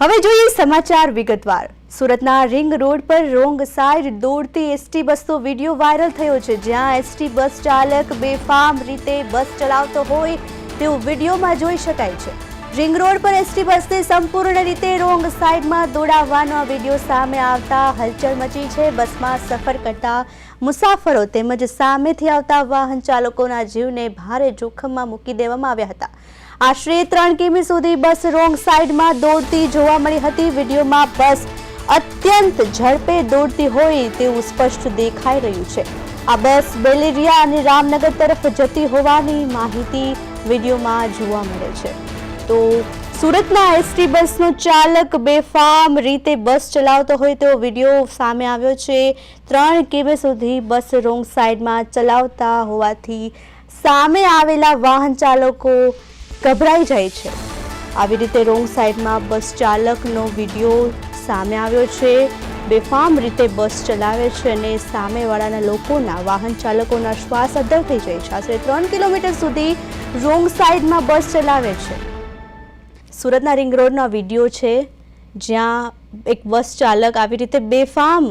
હવે જોઈએ સમાચાર વિગતવાર. સુરતના રિંગ રોડ પર રોંગ સાઈડ દોડતી એસટી બસનો વીડિયો વાયરલ થયો છે. જ્યાં એસટી બસ ચાલક બેફામ રીતે બસ ચલાવતો હોય તેવું વિડીયોમાં જોઈ શકાય છે. રિંગ રોડ પર એસટી બસને સંપૂર્ણ રીતે રોંગ સાઈડમાં દોડાવવાનો વીડિયો સામે આવતા હલચલ મચી છે. બસમાં સફર કરતા મુસાફરો તેમજ સામેથી આવતા વાહન ચાલકોના જીવને ભારે જોખમમાં મૂકી દેવામાં આવ્યા હતા. આશરે ત્રણ કિમી સુધી બસ રોંગ સાઈડમાં દોડતી જોવા મળી હતી. વિડીયોમાં બસ અત્યંત ઝડપે દોડતી હોય તેવું સ્પષ્ટ દેખાઈ રહ્યું છે. આ બસ બેલેરિયા અને રામનગર તરફ જતી હોવાની માહિતી વિડીયોમાં જોવા મળે છે. તો સુરતના એસટી બસનો ચાલક બેફામ રીતે બસ ચલાવતો હોય તેવો વીડિયો સામે આવ્યો છે. ત્રણ કિમી સુધી બસ રોંગ સાઈડમાં ચલાવતા હોવાથી સામે આવેલા વાહન ચાલકો ગભરાઈ જાય છે. આવી રીતે રોંગ સાઈડમાં બસ ચાલકનો વીડિયો સામે આવ્યો છે. બેફામ રીતે બસ ચલાવે છે અને સામેવાળાના લોકોના વાહન ચાલકોના શ્વાસ અદ્ધર થઈ જાય છે. આશરે ત્રણ કિલોમીટર સુધી રોંગ સાઈડમાં બસ ચલાવે છે. સુરતના રિંગ રોડનો વીડિયો છે, જ્યાં એક બસ ચાલક આવી રીતે બેફામ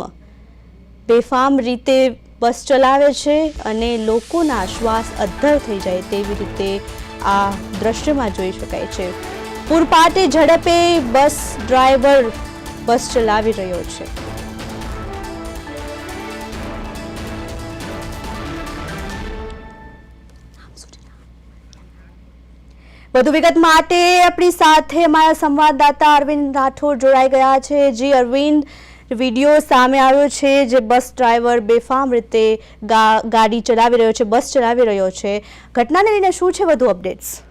બેફામ રીતે બસ ચલાવે છે અને લોકોના શ્વાસ અદ્ધર થઈ જાય તેવી રીતે આ દ્રશ્યમાં જોઈ શકાય છે. પૂરપાટે ઝડપે બસ ડ્રાઈવર બસ ચલાવી રહ્યો છે. વધુ વિગત માટે આપણી સાથે અમારા સંવાદદાતા અરવિંદ રાઠોડ જોડાઈ ગયા છે. જી, અરવિંદ વીડિયો સામે આવ્યો છે જે બસ ડ્રાઈવર બેફામ રીતે ગાડી ચલાવી રહ્યો છે, બસ ચલાવી રહ્યો છે. ઘટનાને લઈને શું છે વધુ અપડેટ્સ?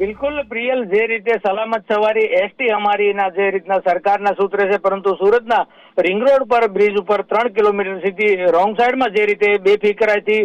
બિલકુલ પ્રિયલ, જે રીતે સલામત સવારી એસટી અમારીના જે રીતના સરકારના સૂત્ર છે, પરંતુ સુરતના રિંગ રોડ પર, બ્રિજ ઉપર ત્રણ કિલોમીટર સુધી રોંગ સાઈડમાં જે રીતે બેફિકરાઈથી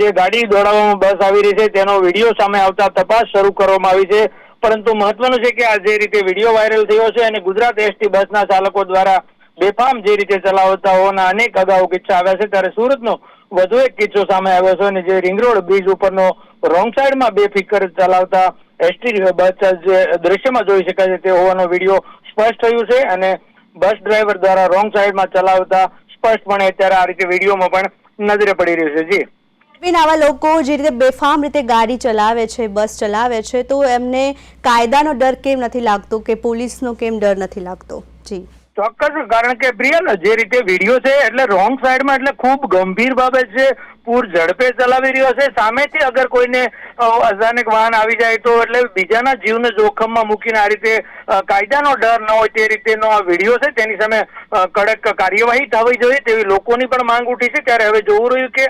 જે ગાડી દોડાવવામાં બસ આવી રહી છે, તેનો વીડિયો સામે આવતા તપાસ શરૂ કરવામાં આવી છે. પરંતુ મહત્વનું છે કે આ જે રીતે વીડિયો વાયરલ થયો છે અને ગુજરાત એસટી બસના ચાલકો દ્વારા બેફામ જે રીતે ચલાવતા હોવાના અનેક અગાઉ કિસ્સા આવ્યા છે. ત્યારે સુરતનો વધુ એક કિસ્સો સામે આવ્યો છે અને જે રિંગ રોડ બ્રિજ ઉપરનો રોંગ સાઈડમાં બેફિકર ચલાવતા એસટી બસ જે દ્રશ્યમાં જોઈ શકાય છે. તે હોવાનો વીડિયો સ્પષ્ટ થયું છે અને બસ ડ્રાઈવર દ્વારા રોંગ સાઈડમાં ચલાવતા સ્પષ્ટપણે અત્યારે આ રીતે વિડીયોમાં પણ નજરે પડી રહ્યું છે. જી. બેન આવા લોકો જે રીતે બેફામ રીતે ગાડી ચલાવે છે, બસ ચલાવે છે, તો એમને કાયદાનો ડર કેમ નથી લાગતો કે પોલીસનો કેમ ડર નથી લાગતો? જી. ચોક્કસ, કારણ કે પ્રિયલ, જે રીતે વીડિયો છે, એટલે રોંગ સાઈડમાં એટલે ખૂબ ગંભીર બાબત છે. પૂર ઝડપે ચલાવી રહ્યો છે. સામેથી અગર કોઈને અચાનક વાહન આવી જાય તો એટલે બીજાના જીવને જોખમમાં મૂકીને આ રીતે કાયદાનો ડર ન હોય તે રીતેનો આ વીડિયો છે. તેની સામે કડક કાર્યવાહી થવી જોઈએ તેવી લોકોની પણ માંગ ઉઠી છે. ત્યારે હવે જોવું રહ્યું કે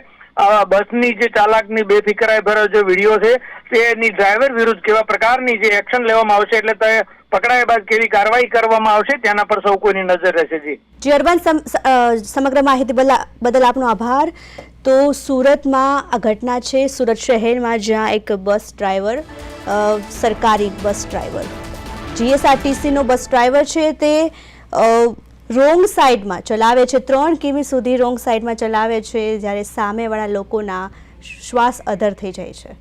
બસની જે ચાલકની બેફિકરાઈ ભરેલો જે વીડિયો છે તેની ડ્રાઈવર વિરુદ્ધ કેવા પ્રકારની જે એક્શન લેવામાં આવશે એટલે તે પકડાયા બાદ કેવી કાર્યવાહી કરવામાં આવશે તેના પર સૌ કોઈની નજર રહેશે જી. જી સમગ્ર માહિતી બદલ આપનો આભાર. તો સુરતમાં આ ઘટના છે. સુરત શહેરમાં જ્યાં એક બસ ડ્રાઈવર સરકારી બસ ડ્રાઈવર જીએસઆરટીસીનો બસ ડ્રાઈવર છે તે રોંગ સાઈડમાં ચલાવે છે. ત્રણ કિમી સુધી રોંગ સાઈડમાં ચલાવે છે, જ્યારે સામેવાળા લોકોના શ્વાસ અધર થઈ જાય છે.